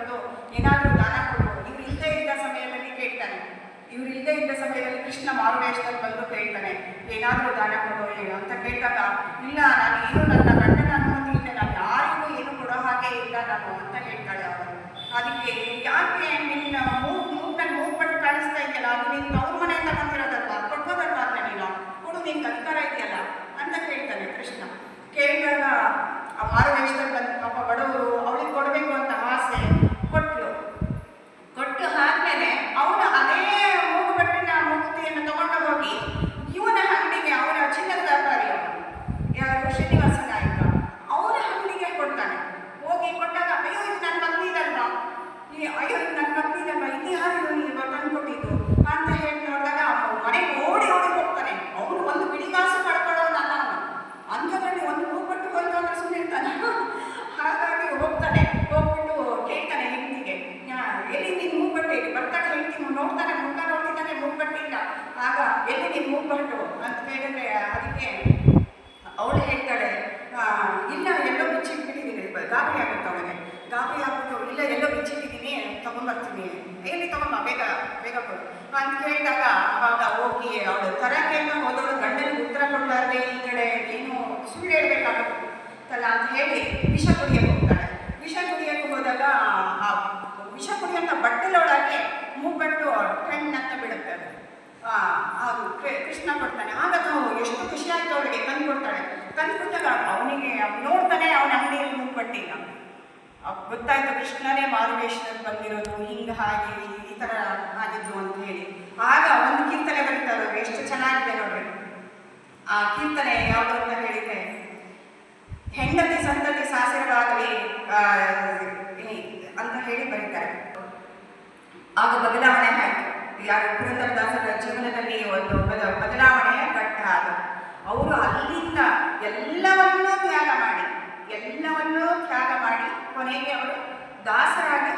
ಬಂದು ಏನಾದರೂ ದಾನ ಕೊಡು ಇವ್ರು ಇಲ್ಲದೆ ಇದ್ದ ಸಮಯದಲ್ಲಿ ಕೇಳ್ತಾನೆ ಇವ್ರು ಇಲ್ಲದೆ ಇದ್ದ ಸಮಯದಲ್ಲಿ ಕೃಷ್ಣ ಮಾರುವೇಶದಲ್ಲಿ ಬಂದು ಕೇಳ್ತಾನೆ, ಏನಾದರೂ ದಾನ ಕೊಡು ಏನು ಅಂತ ಕೇಳಿದಾಗ, ಇಲ್ಲ, ನಾನು ಏನು ನನ್ನ ಗಂಡನ ಅನುಮತಿ ಇಲ್ಲ, ನಾನು ಯಾರಿಗೂ ಏನು ಕೊಡೋ ಹಾಗೆ ಇಲ್ಲ ನಾನು ಅಂತ ಹೇಳ್ತಾಳೆ ಅವರು ಅದಕ್ಕೆ, ಯಾಕೆ ನಿನ್ನ ಮೂಗ್ ಮೂಗ್ ನನ್ನ ಪಟ್ಟು ಕಾಣಿಸ್ತಾ ಇದೆಯಲ್ಲ, ಅದು ನಿನ್ನ ಅವ್ರ ಮನೆಯಿಂದ ಬಂದಿರೋದಲ್ವಾ ಕೊಡ್ಬೋದಲ್ವಾ ಅಂತ ನೀನು? ಕೊಡು ನಿನ್ಗೆ ಅಧಿಕಾರ ಇದೆಯಲ್ಲ ಅಂತ ಕೇಳ್ತಾನೆ ಕೃಷ್ಣ. ಕೇಳಿದಾಗ ಆ ಮಾರುವೇಶದಲ್ಲಿ ಬಂದ ಪಾಪ ಬಡವರು ಅದಕ್ಕೆ ಅವಳು ಹೇಳ್ತಾಳೆ ಇಲ್ಲ, ಎಲ್ಲೋ ಬಿಚ್ಚಿಟ್ಬಿಟ್ಟಿದ್ದೀನಿ. ಗಾಬರಿ ಆಗುತ್ತೆ ಅವಳಿಗೆ. ಗಾಬರಿ ಆಗ್ಬಿಟ್ಟು, ಇಲ್ಲ, ಎಲ್ಲೋ ಬಿಚ್ಚಿಟ್ಟಿದ್ದೀನಿ, ತೊಗೊಂಬರ್ತೀನಿ. ಎಲ್ಲಿ ತಗೊಂಬ? ಬೇಗ ಬೇಗ ಕೊಡು. ಅಂತ ಕೇಳಿದಾಗ ಅವಾಗ ಹೋಗಿ ಅವಳು ತರಕೆಯನ್ನು ಹೋದವಳು, ಗಂಡನಿಗೆ ಉತ್ತರ ಕೊಡಲಾರ್ದೆ ಈ ಕಡೆ, ಏನು ಸುಳ್ಳು ಹೇಳ್ಬೇಕಾಗುತ್ತಲ್ಲ ಅಂತ ಹೇಳಿ ವಿಷ ಕುಡಿಯಕ್ಕೆ ಹೋಗ್ತಾಳೆ ವಿಷ ಕುಡಿಯಕ್ಕೆ ಹೋದಾಗ ಆ ವಿಷ ಕುಡಿಯಂತ ಬಟ್ಟಲೊಳಗೆ ಮೂಗ್ಬಟ್ಟು ಟ್ರೆಂಡ್ ಅಂತ ಬಿಡುತ್ತೆ ಅದು ಆ, ಅದು ಕೃ- ಕೃಷ್ಣ ಕೊಡ್ತಾನೆ ಆಗ ತಾವು ಎಷ್ಟು ಖುಷಿ ಆಯ್ತು ಅವಳಿಗೆ ತಂದು ಕೊಟ್ಟಾಗ ಅವನಿಗೆ ಅವ್ನು ನೋಡ್ತಾನೆ, ಅವನ ಅಂಗಡಿಯಲ್ಲಿ ಮೂಗ್ಬಟ್ಟಿಲ್ಲ ಗೊತ್ತಾಯ್ತು ಕೃಷ್ಣನೇ ಮಾರುವೇಷದಲ್ಲಿ ಬಂದಿರೋದು, ಹಿಂಗೆ ಹಾಗೆ, ಈ ಥರ ಆಗಿದ್ದು ಅಂತ ಹೇಳಿ. ಆಗ ಒಂದು ಕೀರ್ತನೆ ಬರೀತಾರೆ, ಎಷ್ಟು ಚೆನ್ನಾಗಿದೆ ನೋಡ್ರಿ. ಆ ಕೀರ್ತನೆ ಯಾವುದು ಅಂತ ಹೇಳಿದ್ರೆ, ಹೆಂಡತಿ ಸಂತತಿ ಸಾಸಿರವಾಗಲಿ ಅಂತ ಹೇಳಿ ಬರೀತಾರೆ. ಆಗ ಬದಲಾವಣೆ ಆಯ್ತು. ಯಾರು ಪುರಂದರದಾಸರ ಜೀವನದಲ್ಲಿ ಒಂದು ಬದಲಾವಣೆ ಘಟ್ಟ ಅದು ಅವರು ಎಲ್ಲವನ್ನೂ ತ್ಯಾಗ ಮಾಡಿ ಎಲ್ಲವನ್ನೂ ತ್ಯಾಗ ಮಾಡಿ ಕೊನೆಗೆ ಅವರು ದಾಸರಾಗಿ